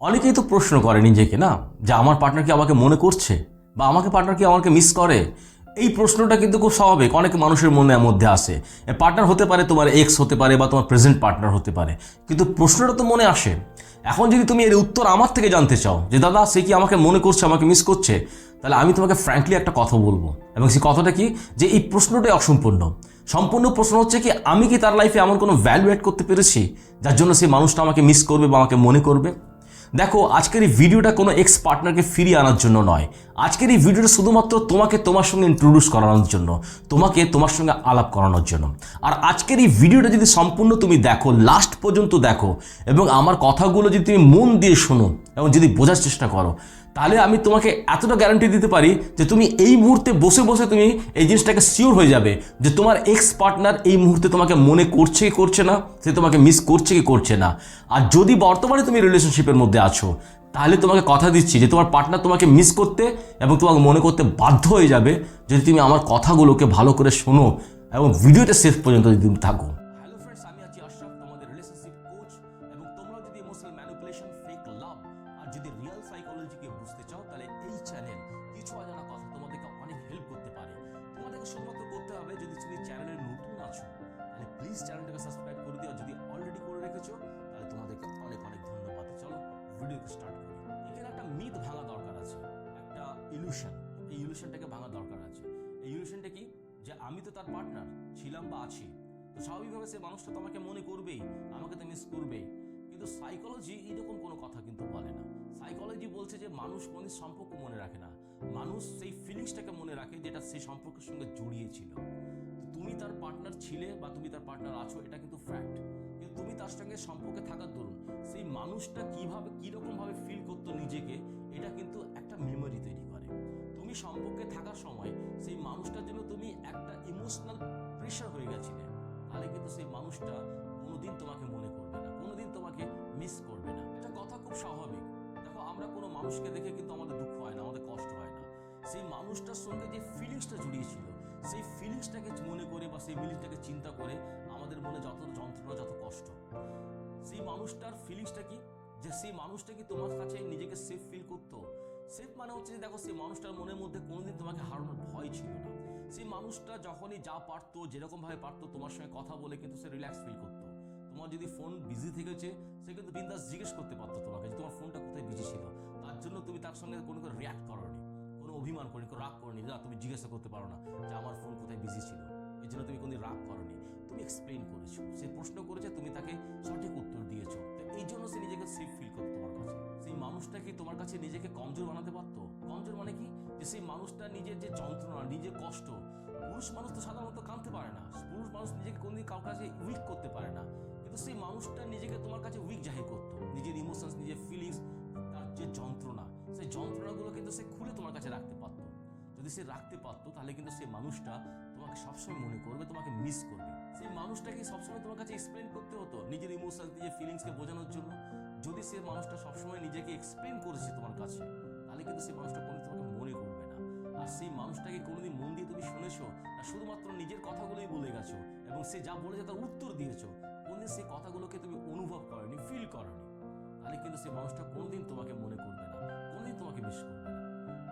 অনেকেই তো প্রশ্ন করে নিজেকে, না? যে আমার পার্টনার কি আমাকে মনে করছে? বা আমাকে পার্টনার কি আমাকে মিস করে? এই প্রশ্নটা কিন্তু খুব স্বাভাবিক। অনেক মানুষের মনের মধ্যে আসে। পার্টনার হতে পারে তোমার এক্স হতে পারে বা তোমার প্রেজেন্ট পার্টনার হতে পারে। কিন্তু প্রশ্নটা তো মনে আসে। এখন যদি তুমি এর উত্তর আমার থেকে জানতে চাও, যে দাদা, সে কি আমাকে মনে করছে, আমাকে মিস করছে? তাহলে আমি তোমাকে ফ্র্যাঙ্কলি একটা কথা বলব। এবং সেই কথাটা কি? যে এই প্রশ্নটাই অসম্পূর্ণ। সম্পূর্ণ প্রশ্ন হচ্ছে কি, আমি কি তার লাইফে এমন কোনো ভ্যালু অ্যাড করতে পেরেছি, যার জন্য সেই মানুষটা আমাকে মিস করবে বা আমাকে মনে করবে? দেখো আজকের এই ভিডিওটা কোনো এক্স পার্টনারকে ফিরিয়ে আনার জন্য নয়। আজকের এই ভিডিওটা শুধুমাত্র তোমাকে তোমার সঙ্গে ইন্ট্রোডিউস করানোর জন্য, তোমাকে তোমার সঙ্গে আলাপ করানোর জন্য। আর আজকের এই ভিডিওটা যদি সম্পূর্ণ তুমি দেখো লাস্ট পর্যন্ত দেখো, এবং আমার কথাগুলো যদি তুমি মন দিয়ে শোনো, এবং যদি বোঝার চেষ্টা করো, তাহলে আমি তোমাকে এতটা গ্যারান্টি দিতে পারি যে তুমি এই মুহূর্তে বসে বসে তুমি এই জিনিসটাকে শিওর হয়ে যাবে যে তোমার এক্স পার্টনার এই মুহূর্তে তোমাকে মনে করছে কি করছে না, সে তোমাকে মিস করছে কি করছে না। আর যদি বর্তমানে তুমি রিলেশনশিপের মধ্যে আছো তাহলে তোমাকে কথা দিচ্ছি যে তোমার পার্টনার তোমাকে মিস করতে এবং তোমাকে মনে করতে বাধ্য হয়ে যাবে যদি তুমি আমার কথাগুলোকে ভালো করে শোনো এবং ভিডিওটা শেষ পর্যন্ত যদি তুমি থাকো। স্টার্ট মিথ ভাঙা দরকার আছে। একটা ইলুশন এই ইলুশনটাকে ভাঙা দরকার আছে। এই ইলুশনটা কি? যে আমি তো তার পার্টনার ছিলাম বা আছি। তো স্বাভাবিকভাবে সে মানুষটা তো আমাকে মনে করবেই, আমাকে তো মিস করবেই। কিন্তু সাইকোলজি এরকম কোনো কথা কিন্তু বলে না। সাইকোলজি বলছে যে মানুষ কোনো সম্পর্ক মনে রাখে না। মানুষ সেই ফিলিংসটাকে মনে রাখে যেটা সেই সম্পর্কের সঙ্গে জড়িয়েছিল তো তুমি তার পার্টনার ছিলে বা তুমি তার পার্টনার আছো, এটা কিন্তু ফ্যাক্ট তুমি তার সঙ্গে সম্পর্কে থাকার দরুন, সেই মানুষটা কীভাবে কীরকম ভাবে ফিল করতো নিজেকে, এটা কিন্তু একটা মেমোরি তৈরি করে। তুমি সম্পর্কে থাকার সময় সেই মানুষটার জন্য তুমি একটা ইমোশনাল প্রেশার হয়ে গেছিলে, তাহলে কিন্তু সেই মানুষটা কোনোদিন তোমাকে মনে করবে না, কোনোদিন তোমাকে মিস করবে না। এটা কথা খুব স্বাভাবিক। দেখো, আমরা কোনো মানুষকে দেখে কিন্তু আমাদের দুঃখ হয় না, আমাদের কষ্ট হয় না। সেই মানুষটার সঙ্গে যে ফিলিংসটা জড়িয়েছিল সেই ফিলিংসটাকে মনে করে বা সেই ফিলিংসটাকে চিন্তা করে মনে যত যন্ত্রণা, যত কষ্ট, সেই মানুষটার ফিলিংসটা কি? যে সেই মানুষটা কি তোমার কাছে নিজেকে সেফ ফিল করতো? সেফ মানে হচ্ছে যে দেখো, সেই মানুষটার মনের মধ্যে কোনোদিন তোমাকে হারানোর ভয় ছিল না। সেই মানুষটা যখনই যা পারতো যেরকম ভাবে পারতো, তোমার সঙ্গে কথা বলে কিন্তু সে রিল্যাক্স ফিল করতো। তোমার যদি ফোন বিজি থেকেছে, সে কিন্তু বিন্দাস জিজ্ঞেস করতে পারতো তোমাকে যে তোমার ফোনটা কোথায় বিজি ছিল। তার জন্য তুমি তার সঙ্গে কোনো রিয়াক্ট করনি, কোনো অভিমান করনি, কোনো রাগ করনি না, তুমি জিজ্ঞাসা করতে পারো না যে, আমার ফোন কোথায় বিজি ছিল? এর জন্য তুমি কোনোদিন রাগ করনি। তুমি এক্সপ্লেন করেছ। সে প্রশ্ন করেছে, তুমি তাকে সঠিক উত্তর দিয়েছ। এই জন্য সে নিজেকে সেফ ফিল করতো তোমার কাছে। সেই মানুষটা কি তোমার কাছে নিজেকে কমজোর বানাতে পারতো? কমজোর মানে কি? যে সেই মানুষটা নিজের যে যন্ত্রণা, নিজের কষ্ট, পুরুষ মানুষ তো সাধারণত কাঁদতে পারে না। পুরুষ মানুষ নিজেকে কোনদিন কারোর কাছে উইক করতে পারে না। কিন্তু সেই মানুষটা নিজেকে তোমার কাছে উইক জাহির করতো। নিজের ইমোশনস নিজের ফিলিংস তার যে যন্ত্রণা, সেই যন্ত্রণাগুলো কিন্তু সে খুলে তোমার কাছে রাখতে পারতো। যদি সে রাখতে পারতো, তাহলে কিন্তু সেই মানুষটা তোমাকে সবসময় মনে করবে, তোমাকে মিস করবে। সেই মানুষটাকে সবসময় তোমার কাছে এক্সপ্লেন করতে হতো, নিজের ইমোশন নিজের ফিলিংসকে বোঝানোর জন্য। যদি সে মানুষটা সবসময় নিজেকে এক্সপ্লেন করেছে তোমার কাছে, তাহলে কিন্তু সেই মানুষটা কোনোদিন তোমাকে মনে করবে না। আর সেই মানুষটাকে কোনোদিন মন দিয়ে তুমি শুনেছো, আর শুধুমাত্র নিজের কথাগুলোই বলে গেছো, এবং সে যা বলেছে তার উত্তর দিয়েছ, কোনদিন সেই কথাগুলোকে তুমি অনুভব করনি ফিল করনি তাহলে কিন্তু সেই মানুষটা কোনোদিন তোমাকে মনে করবে না, কোনোদিন তোমাকে মিস করবে না।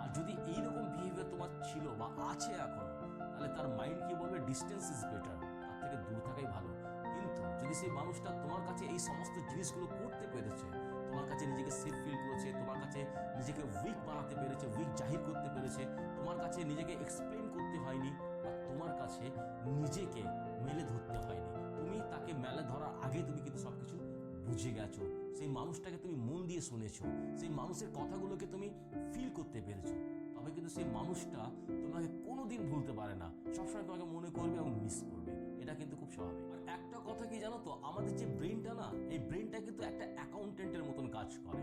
আর যদি এইরকম বিহেভিয়ার তোমার ছিল বা আছে এখন তাহলে তার মাইন্ড কি বলবে? ডিস্টেন্স ইজ বেটার তার থেকে দূর থাকাই ভালো। কিন্তু যদি সেই মানুষটা তোমার কাছে এই সমস্ত জিনিসগুলো করতে পেরেছে, তোমার কাছে নিজেকে সেফ ফিল করেছে, তোমার কাছে নিজেকে উইক বানাতে পেরেছে উইক জাহির করতে পেরেছে, তোমার কাছে নিজেকে এক্সপ্লেন করতে হয়নি, বা তোমার কাছে নিজেকে মেলে ধরতে হয়নি। তুমি তাকে মেলে ধরার আগে তুমি কিন্তু সবকিছু বুঝে গেছো। সেই মানুষটাকে তুমি মন দিয়ে শুনেছো। সেই মানুষের কথাগুলোকে তুমি ফিল করতে পেরেছ। তবে কিন্তু সেই মানুষটা তোমাকে কোনোদিন ভুলতে পারে না। সবসময় তোমাকে মনে করবে এবং মিস করবে। এটা কিন্তু খুব স্বাভাবিক। আর একটা কথা কি জানো তো? আমাদের যে ব্রেনটা না, এই ব্রেনটা কিন্তু একটা অ্যাকাউন্টেন্টের মতন কাজ করে।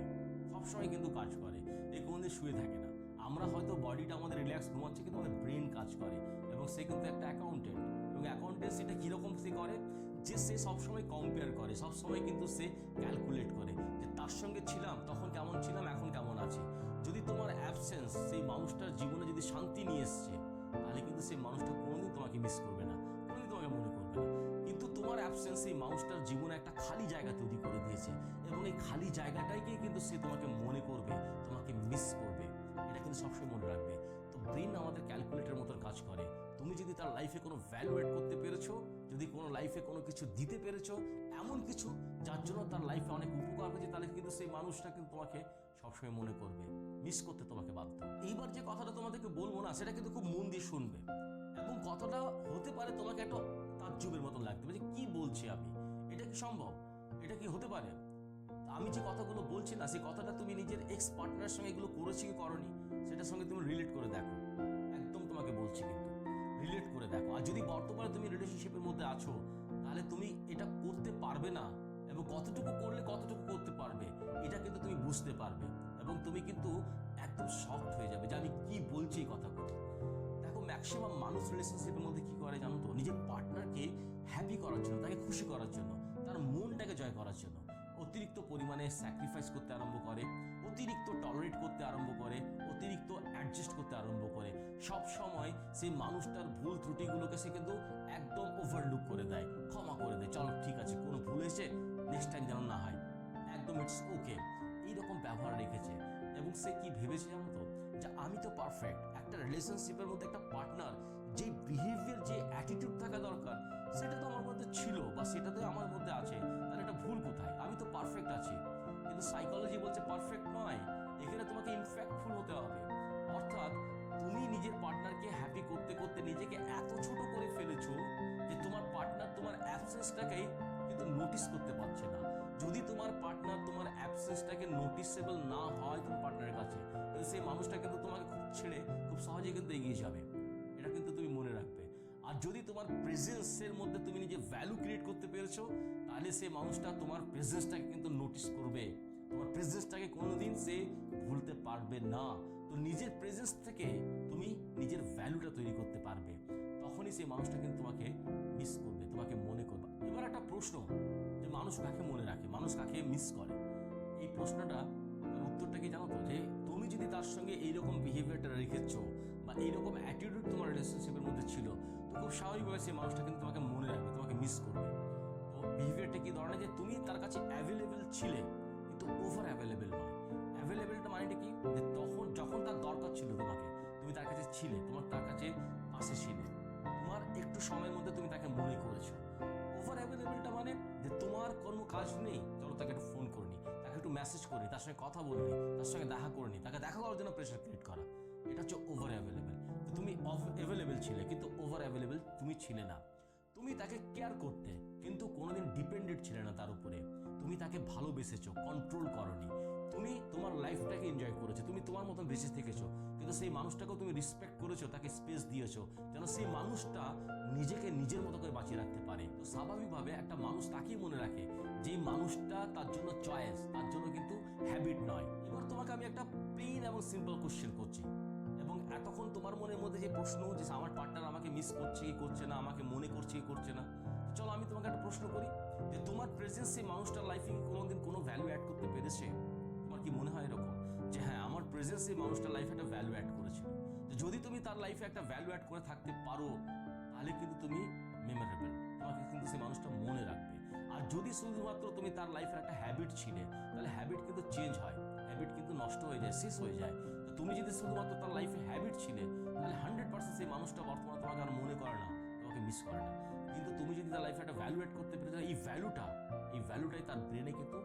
সবসময় কিন্তু কাজ করে। এই কোনোদিন শুয়ে থাকে না। আমরা হয়তো বডিটা আমাদের রিল্যাক্স ঘুমাচ্ছে, কিন্তু আমাদের ব্রেন কাজ করে। এবং সে কিন্তু একটা অ্যাকাউন্টেন্ট এবং অ্যাকাউন্টেন্ট সেটা কীরকম সে করে? যে সে সবসময় কম্পেয়ার করে, সবসময় কিন্তু সে ক্যালকুলেট করে যে তার সঙ্গে ছিলাম, তখন কেমন ছিলাম, এখন কেমন আছি। যদি তোমার অ্যাবসেন্স সেই মানুষটার জীবনে যদি শান্তি নিয়ে এসছে, তাহলে কিন্তু সেই মানুষটা কোনোদিন তোমাকে মিস করবে না, কোনোদিন তোমাকে মনে করবে না। কিন্তু তোমার অ্যাবসেন্স এই মানুষটার জীবনে একটা খালি জায়গা তৈরি করে দিয়েছে এবং এই খালি জায়গাটাইকে কিন্তু সে তোমাকে মনে করবে, তোমাকে মিস করবে। এটা কিন্তু সবসময় মনে রাখবে। তো ব্রেন আমাদের ক্যালকুলেটর মতন কাজ করে। তুমি যদি তার লাইফে কোনো ভ্যালু এড করতে পেরেছ যদি কোনো লাইফে কোনো কিছু দিতে পেরেছ, এমন কিছু যার জন্য তার লাইফে অনেক উপকার হয়েছে, তাহলে কিন্তু সেই মানুষটা কিন্তু তোমাকে সবসময় মনে করবে মিস করতে তোমাকে বাধ্য এইবার যে কথাটা তোমাদেরকে বলব না, সেটা কিন্তু খুব মন দিয়ে শুনবে। এবং কথাটা হতে পারে তোমাকে একটা তাজ্জুবের মতন লাগতে পারে যে কি বলছি আমি? এটা কি সম্ভব? এটা কি হতে পারে? আমি যে কথাগুলো বলছি না, সেই কথাটা তুমি নিজের এক্স পার্টনারের সঙ্গে এগুলো করেছি কি করনি, সেটার সঙ্গে তুমি রিলেট করে দেখো। একদম তোমাকে বলছি কিন্তু। আর যদি বর্তমানে তুমি রিলেশনশিপের মধ্যে আছো, তাহলে তুমি এটা করতে পারবে না এবং কতটুকু করলে কতটুকু করতে পারবে, এটা কিন্তু তুমি বুঝতে পারবে এবং তুমি কিন্তু একদম শক্ট হয়ে যাবে যে আমি কি বলছি এই কথাগুলো। দেখো ম্যাক্সিমাম মানুষ রিলেশনশিপের মধ্যে কি করে জানো তো? নিজের পার্টনারকে হ্যাপি করার জন্য, তাকে খুশি করার জন্য, তার মনটাকে জয় করার জন্য। অতিরিক্ত পরিমাণে স্যাক্রিফাইস করতে আরম্ভ করে। অতিরিক্ত টলারেট করতে আরম্ভ করে, অতিরিক্ত অ্যাডজাস্ট করতে আরম্ভ করে। সব সময় সেই মানুষটার ভুল ত্রুটিগুলোকে সে কিন্তু একদম ওভারলুক করে দেয়, ক্ষমা করে দেয়। চলো, ঠিক আছে, কোনো ভুল এসে নেক্সট টাইম যেন না হয়। একদম ইটস ওকে এইরকম ব্যবহার রেখেছে। এবং সে কি ভেবেছে জানো তো? যে আমি তো পারফেক্ট একটা রিলেশনশিপের মধ্যে একটা পার্টনার অ্যাবসেন্সটাকেই কিন্তু নোটিস করতে পারছে না। যদি তোমার পার্টনার তোমার অ্যাবসেন্সটাকে নোটিসেবল না হয় তোমার পার্টনারের কাছে, তাহলে সেই মানুষটা কিন্তু তোমাকে খুব ছেড়ে খুব সহজে কিন্তু এগিয়ে যাবে। এটা কিন্তু তুমি মনে রাখবে। আর যদি তোমার প্রেজেন্সের মধ্যে তুমি নিজে ভ্যালু ক্রিয়েট করতে পেরেছ, তাহলে সেই মানুষটা তোমার প্রেজেন্সটাকে কিন্তু নোটিস করবে। তোমার প্রেজেন্সটাকে কোনোদিন সে ভুলতে পারবে না। তো নিজের প্রেজেন্স থেকে তুমি নিজের ভ্যালুটা তৈরি করতে পারবে। তখনই সেই মানুষটা কিন্তু তোমাকে প্রশ্ন যে মানুষ কাকে মনে রাখে, মানুষ কাকে মিস করে? এই প্রশ্নটা তার উত্তরটা কি জানো তো? যে তুমি যদি তার সঙ্গে এইরকম বিহেভিয়ারটা রেখেছ বা এইরকম অ্যাটিটিউড তোমার রিলেশনশিপের মধ্যে ছিল, তো খুব স্বাভাবিকভাবে সেই মানুষটা কিন্তু তোমাকে মনে রাখবে, তোমাকে মিস করবে। তো বিহেভিয়ারটা কি ধরনের? যে তুমি তার কাছে অ্যাভেলেবেল ছিলে, কিন্তু ওভার অ্যাভেলেবেল নয়। অ্যাভেলেবেলটা মানেটা কি? যে তখন, যখন তার দরকার ছিল তোমাকে, তুমি তার কাছে ছিলে, তোমার তার কাছে পাশে ছিলে। তোমার একটু সময়ের মধ্যে তুমি তাকে মনে করেছ। ওভার অ্যাভেলেবেলটা মানে যে তোমার কোনো কাজ নেই, চলো তাকে একটু ফোন করনি তাকে একটু মেসেজ করে তার সঙ্গে কথা বলনি তার সঙ্গে দেখা করনি তাকে দেখা করার জন্য প্রেশার ক্রিয়েট করা। এটা হচ্ছে ওভার অ্যাভেলেবেল তো তুমি অ্যাভেলেবেল ছিলে, কিন্তু ওভার অ্যাভেলেবেল তুমি ছিলে না। তুমি তাকে কেয়ার করতে, কিন্তু কোনোদিন ডিপেন্ডেন্ট ছিলে না তার উপরে। তুমি তাকে ভালোবেসেছো কন্ট্রোল করনি। তুমি তোমার লাইফটাকে এনজয় করেছ, তুমি তোমার মতন বেঁচে থেকেছো, কিন্তু সেই মানুষটাকেও তুমি রেসপেক্ট করেছ, তাকে স্পেস দিয়েছ, যেন সেই মানুষটা নিজেকে নিজের মতো করে বাঁচিয়ে রাখতে পারে। তো স্বাভাবিকভাবে একটা মানুষ তাকেই মনে রাখে, যেই মানুষটা তার জন্য চয়েস তার জন্য কিন্তু হ্যাবিট নয়। এবার তোমাকে আমি একটা প্লেন এবং সিম্পল কোশ্চেন করছি, এবং এতক্ষণ তোমার মনের মধ্যে যে প্রশ্ন, যে আমার পার্টনার আমাকে মিস করছে কি করছে না, আমাকে মনে করছে কি করছে না চলো আমি তোমাকে একটা প্রশ্ন করি, যে তোমার প্রেজেন্স সেই মানুষটার লাইফে কোনোদিন কোনো ভ্যালু অ্যাড করতে পেরেছে? মনে হয় এরকম যে হ্যাঁ আমার প্রেজেন্স এই মানুষটার লাইফে একটা ভ্যালু অ্যাড করেছিল। তো যদি তুমি তার লাইফে একটা ভ্যালু অ্যাড করে থাকতে পারো, তাহলে কিন্তু তুমি মেমোরেবল তোমাকে কিন্তু সেই মানুষটা মনে রাখবে। আর যদি শুধুমাত্র তুমি তার লাইফের একটা হ্যাবিট ছিলে, তাহলে হ্যাবিট কিন্তু চেঞ্জ হয়। হ্যাবিট কিন্তু নষ্ট হয়ে যায়, শেষ হয়ে যায়। তো তুমি যদি শুধুমাত্র তার লাইফে হ্যাবিট ছিলে, তাহলে হান্ড্রেড পার্সেন্ট সেই মানুষটা বর্তমানে তোমাকে আর মনে করে না, তোমাকে মিস করে না। কিন্তু তুমি যদি তার লাইফে একটা ভ্যালু অ্যাড করতে পেরে তাহলে এই ভ্যালুটা এই ভ্যালুটাই তার ব্রেনে কিন্তু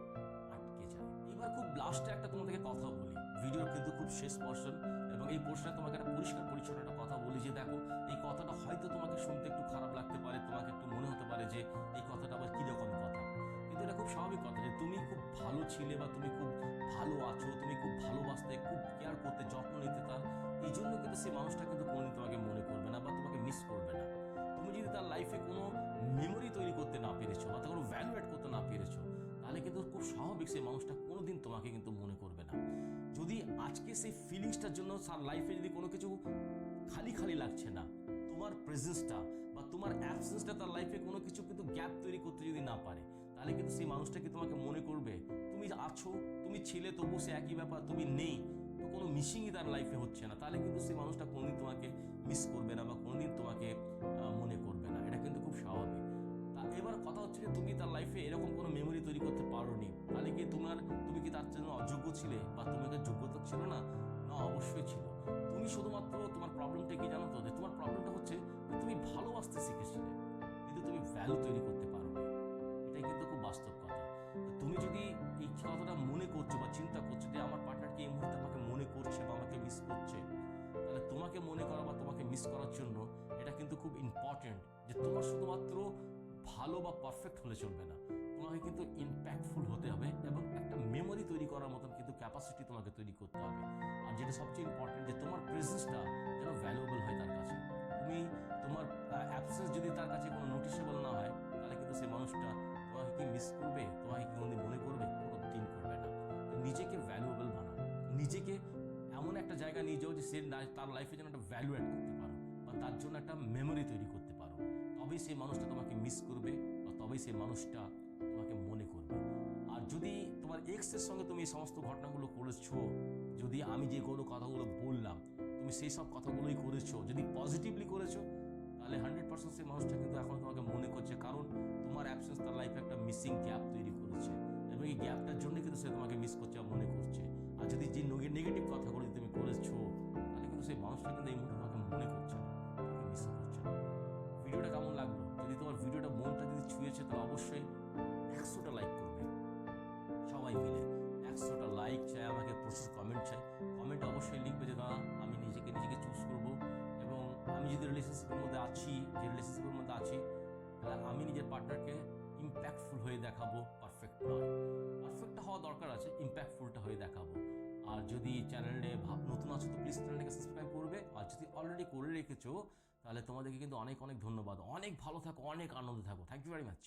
এবার খুব লাস্টে একটা তোমাদেরকে কথা বলি। ভিডিওর কিন্তু খুব শেষ পোর্শন এবং এই পোর্শনে তোমাকে একটা পরিষ্কার পরিচ্ছন্ন একটা কথা বলি যে দেখো, এই কথাটা হয়তো তোমাকে শুনতে একটু খারাপ লাগতে পারে, তোমাকে একটু মনে হতে পারে যে এই কথাটা আবার কীরকম কথা। কিন্তু এটা খুব স্বাভাবিক কথা যে তুমি খুব ভালো ছিলে বা তুমি খুব ভালো আছো, তুমি খুব ভালোবাসতে, খুব কেয়ার করতে, যত্ন নিতে তার, এই জন্য কিন্তু সেই মানুষটা কিন্তু কোনোদিন তোমাকে মনে করবে না বা তোমাকে মিস করবে না। তুমি যদি তার লাইফে কোনো সেই মানুষটা কোনোদিন তোমাকে কিন্তু মনে করবে না। যদি আজকে সেই ফিলিংসটার জন্য তার লাইফে যদি কোনো কিছু খালি খালি লাগছে না, তোমার প্রেজেন্সটা বা তোমার অ্যাবসেন্সটা তার লাইফে কোনো কিছু কিন্তু গ্যাপ তৈরি করতে যদি না পারে, তাহলে কিন্তু সেই মানুষটা কি তোমাকে মনে করবে? তুমি আছো, তুমি ছিলে, তবু সে একই ব্যাপার, তুমি নেই, তো কোনো মিসিংই তার লাইফে হচ্ছে না। তাহলে কিন্তু সেই মানুষটা কোনোদিন তোমাকে মিস করবে না বা কোনোদিন তোমাকে মনে করবে এবার কথা হচ্ছে যে তুমি তার লাইফে এরকম কোনো মেমোরি তৈরি করতে পারোনি। তাহলে কি তোমার, তুমি কি তার জন্য অযোগ্য ছিলে? বা তোমার কাছে যোগ্যতা ছিল না? না, অবশ্যই ছিল। তুমি শুধুমাত্র তোমার প্রবলেমটা কি জানো তো? যে তোমার প্রবলেমটা হচ্ছে তুমি ভালোবাসতে শিখেছিলে, কিন্তু তুমি ভ্যালু তৈরি করতে পারো এটাই কিন্তু খুব বাস্তব কথা। তুমি যদি এই কথাটা মনে করছ বা চিন্তা করছ যে আমার পার্টনার কি এই মুহূর্তে আমাকে মনে করছে বা আমাকে মিস করছে, তাহলে তোমাকে মনে করা বা তোমাকে মিস করার জন্য এটা কিন্তু খুব ইম্পর্টেন্ট যে তোমার শুধুমাত্র ভালো বা পারফেক্ট হলে চলবে না। তোমাকে কিন্তু ইম্প্যাক্টফুল হতে হবে এবং একটা মেমোরি তৈরি করার মতন কিন্তু ক্যাপাসিটি তোমাকে তৈরি করতে হবে। আর যেটা সবচেয়ে ইম্পর্টেন্ট যে তোমার প্রেজেন্সটা যেন ভ্যালুয়েবল হয় তার কাছে। তুমি তোমার অ্যাবসেন্স যদি তার কাছে কোনো নোটিশেবল না হয়, তাহলে কিন্তু সেই মানুষটা তোমাকে কি মিস করবে? তোমাকে কি কোনোদিন মনে করবে? কোনো দিন করবে না। নিজেকে ভ্যালুয়েবল বানাও। নিজেকে এমন একটা জায়গা নিয়ে যাও যে সে তার লাইফে যেন একটা ভ্যালু অ্যাড করতে পারো বা তার জন্য একটা মেমোরি তৈরি করতে তবেই সেই মানুষটা তোমাকে মিস করবে বা তবেই সেই মানুষটা তোমাকে মনে করবে। আর যদি তোমার এক্সের সঙ্গে তুমি এই সমস্ত ঘটনাগুলো করেছ, যদি আমি যে কোনো কথাগুলো বললাম, তুমি সেই সব কথাগুলোই করেছ, যদি পজিটিভলি করেছ, তাহলে হান্ড্রেড পার্সেন্ট সেই মানুষটা কিন্তু এখন তোমাকে মনে করছে, কারণ তোমার অ্যাবসেন্স তার লাইফে একটা মিসিং গ্যাপ তৈরি করেছে। এবং এই গ্যাপটার জন্য কিন্তু সে তোমাকে মিস করছে মনে করছে। আর যদি যে নেগেটিভ কথাগুলো তুমি করেছ, তাহলে কিন্তু সেই মানুষটা কিন্তু এই মুহূর্তে তোমাকে মনে করছে। ভিডিওটা মনটা যদি ছুঁয়েছে তাহলে অবশ্যই একশোটা লাইক করবে। সবাই মিলে একশোটা লাইক চাই, আমাকে প্রচুর কমেন্ট চাই। কমেন্ট অবশ্যই লিখবে যে না আমি নিজেকে নিজেকে চুজ করব এবং আমি যদি রিলেশনশিপের মধ্যে আছি, যে রিলেশনশিপের মধ্যে আছি, তাহলে আমি নিজের পার্টনারকে ইম্প্যাক্টফুল হয়ে দেখাবো। পারফেক্ট নয়। পারফেক্টটা হওয়া দরকার আছে ইম্প্যাক্টফুলটা হয়ে দেখাবো। আর যদি চ্যানেলে নতুন আছো, তো প্লিজ চ্যানেলটাকে সাবস্ক্রাইব করবে। আর যদি অলরেডি করে রেখেছো তাহলে তোমাদেরকে কিন্তু অনেক অনেক ধন্যবাদ। অনেক ভালো থাকো, অনেক আনন্দে থাকো। Thank you very much